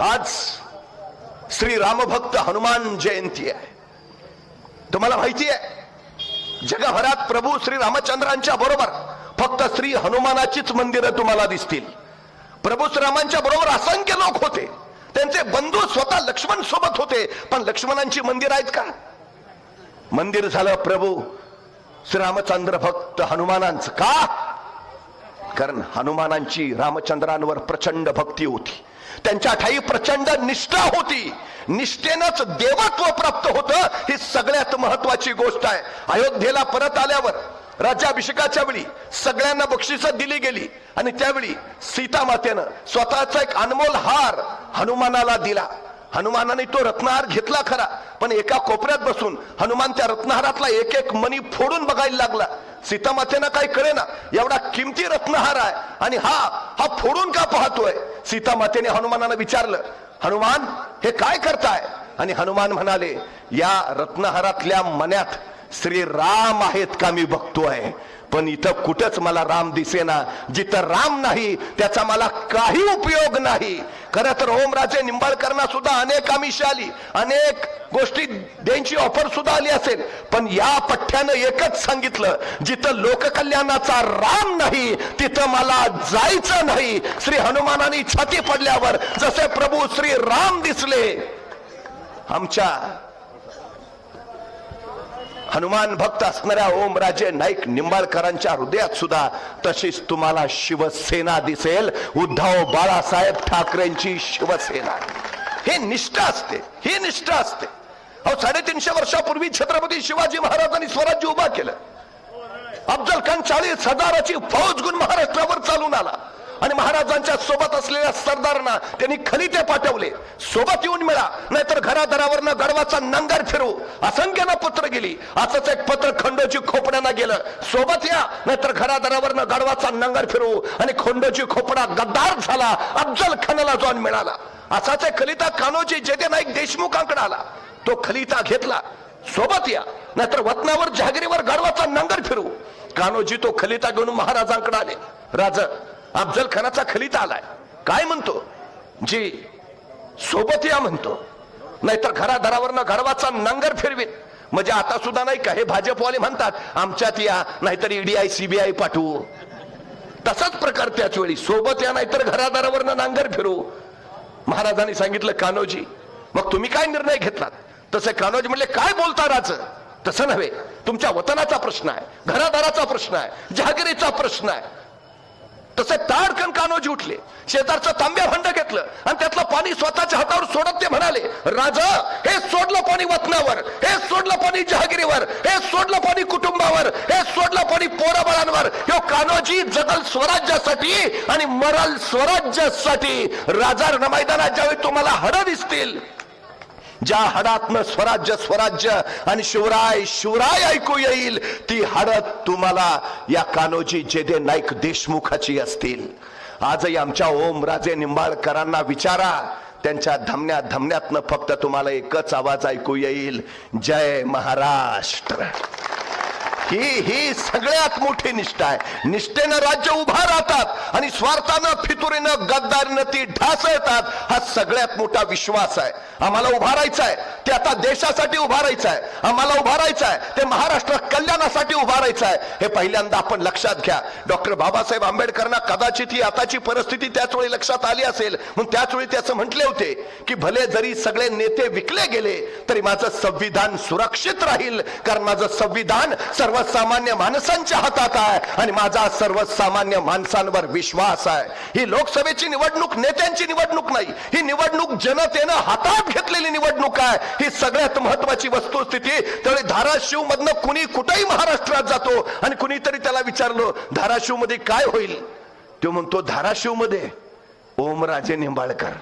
आज श्री रामभक्त हनुमान जयंती आहे. तुम्हाला माहिती आहे? जगभरात प्रभू श्री रामचंद्रांच्या बरोबर फक्त श्री हनुमानाचीच मंदिरं तुम्हाला दिसतील. प्रभू श्रीरामांच्या बरोबर असंख्य लोक होते. त्यांचे बंधू स्वतः लक्ष्मण सोबत होते. पण लक्ष्मणांची मंदिर आहेत का? मंदिर झालं प्रभू. श्रीरामचंद्र भक्त हनुमानांचं का? कारण हनुमानांची रामचंद्रांवर प्रचंड भक्ती होती. त्यांच्या ठाई प्रचंड निष्ठा होती. निष्ठेनंच देवत्व प्राप्त होतं ही सगळ्यात महत्वाची गोष्ट आहे. अयोध्येला परत आल्यावर राज्याभिषेकाच्या वेळी सगळ्यांना बक्षिस दिली गेली. आणि त्यावेळी सीता मातेनं स्वतःचा एक अनमोल हार हनुमानाला दिला. हनुमानाने तो रत्नहार घेतला खरा. पण एका कोपऱ्यात बसून हनुमान त्या रत्नहारातला एक एक मणी फोडून बघायला लागला. सीतामातेनं काही कळे ना एवढा किमती रत्नहार आहे. आणि हा हा फोडून का पाहतोय? सीतामातेने हनुमानाला विचारलं हनुमान हे काय करताय? आणि हनुमान म्हणाले या रत्नहारातल्या मन्यात श्री राम आहेत का मी बघतोय. पण इथं कुठंच मला राम दिसेना. जिथं राम नाही त्याचा मला काही उपयोग नाही. खरं तर ओमराजे निंबाळकरना सुद्धा अनेक आमिष आली. अनेक गोष्टी द्यायची ऑफर सुद्धा आली असेल. पण या पठ्ठ्यानं एकच सांगितलं जिथं लोककल्याणाचा राम नाही तिथं मला जायचं नाही. श्री हनुमानाने छाती पडल्यावर जसे प्रभू श्री राम दिसले आमच्या हनुमान भक्त असणाऱ्या ओमराजे नाईक निंबाळकरांच्या हृदयात सुद्धा तशीच तुम्हाला शिवसेना दिसेल. उद्धव बाळासाहेब ठाकरेंची शिवसेना. हे निष्ठा असते ही निष्ठा असते. अहो साडेतीनशे वर्षापूर्वी छत्रपती शिवाजी महाराजांनी स्वराज्य उभा केलं. अफजल खान चाळीस हजाराची फौज गुण महाराष्ट्रावर चालून आला. आणि महाराजांच्या सोबत असलेल्या सरदारांना त्यांनी खलिते पाठवले. सोबत येऊन मिळा. नाहीतर घरादरावरनं गडवाचा नंगर फिरू. असंख्यानं पत्र गेली. असंच एक पत्र खंडोजी खोपड्यांना गेलं. सोबत या. नाहीतर घरादरावरनं गडवाचा नंगर फिरू. आणि खंडोजी खोपडा गद्दार झाला. अफजल खानाला जाऊन मिळाला. असाच एक खलिता कानोजी जेते नाईक देशमुखांकडे आला. तो खलिता घेतला. सोबत या. नाहीतर वतनावर जहागिरीवर गडवाचा नंगर फिरू. कानोजी तो खलिता घेऊन महाराजांकडे आले. राज अफजल खानाचा खलिता आलाय. काय म्हणतो? जी सोबत या म्हणतो. नाहीतर घरादारावरनं घरवाचा नांगर फिरवीन. म्हणजे आता सुद्धा नाही का? हे भाजपवाले म्हणतात आमच्यात या नाहीतर ईडीआय सीबीआय पाठवू. तसाच प्रकार त्याच वेळी. सोबत या नाहीतर घरादारावरनं नांगर फिरू. महाराजांनी सांगितलं कान्होजी मग तुम्ही काय निर्णय घेतलात? तसे कान्होजी म्हणले काय बोलता राज? तसं नव्हे. तुमच्या वतनाचा प्रश्न आहे घरादाराचा प्रश्न आहे जहागिरीचा प्रश्न आहे. तसे ताडकन कान्होजी उठले. शेजारचं तांब्या भांड घेतलं आणि त्यातलं पाणी स्वतःच्या हातावर सोडत ते म्हणाले राजा हे सोडलं पाणी वतनावर हे सोडलं पाणी जहागिरीवर हे सोडलं पाणी कुटुंबावर हे सोडलं पाणी पोराबळांवर. हे कान्होजी जगल स्वराज्यासाठी आणि मरल स्वराज्यासाठी. राजा मैदानात ज्यावेळी तुम्हाला हड दिसतील ज्या हडातनं स्वराज्य स्वराज्य आणि शिवराय शिवराय ऐकू येईल. ती हडत तुम्हाला या कानोजी जेदे नाईक देशमुखाची असतील. आजही आमच्या ओमराजे निंबाळकरांना विचारा. त्यांच्या धमन्या धमन्यातनं फक्त तुम्हाला एकच आवाज ऐकू येईल. जय महाराष्ट्र. ही ही सगळ्यात मोठी निष्ठा आहे. निष्ठेनं राज्य उभा राहतात आणि स्वार्थानं फितुरीनं गद्दारीनं ती ढासळतात. हा सगळ्यात मोठा विश्वास आहे. आम्हाला उभा राहायचा आहे ते आता देशासाठी उभा राहायचं आहे आम्हाला उभा राहायचं आहे ते महाराष्ट्र कल्याणासाठी उभा राहायचं आहे हे पहिल्यांदा आपण लक्षात घ्या. डॉक्टर बाबासाहेब आंबेडकरांना कदाचित ही आताची परिस्थिती त्याच वेळी लक्षात आली असेल. म्हणून त्याच वेळी त्याचं म्हटले होते की भले जरी सगळे नेते विकले गेले तरी माझं संविधान सुरक्षित राहील. कारण माझं संविधान सर्व सर्वसामान्य माणसांच्या हातात आहे. आणि माझा सर्वसामान्य माणसांवर विश्वास आहे. ही लोकसभेची निवडणूक नेत्यांची निवडणूक नाही. ही निवडणूक जनतेनं हातात घेतलेली निवडणूक आहे. ही सगळ्यात महत्वाची वस्तुस्थिती. त्यावेळी धाराशिव मधनं कुणी कुठेही महाराष्ट्रात जातो आणि कुणीतरी त्याला विचारलं धाराशिवमध्ये काय होईल? तो म्हणतो धाराशिवमध्ये ओमराजे निंबाळकर.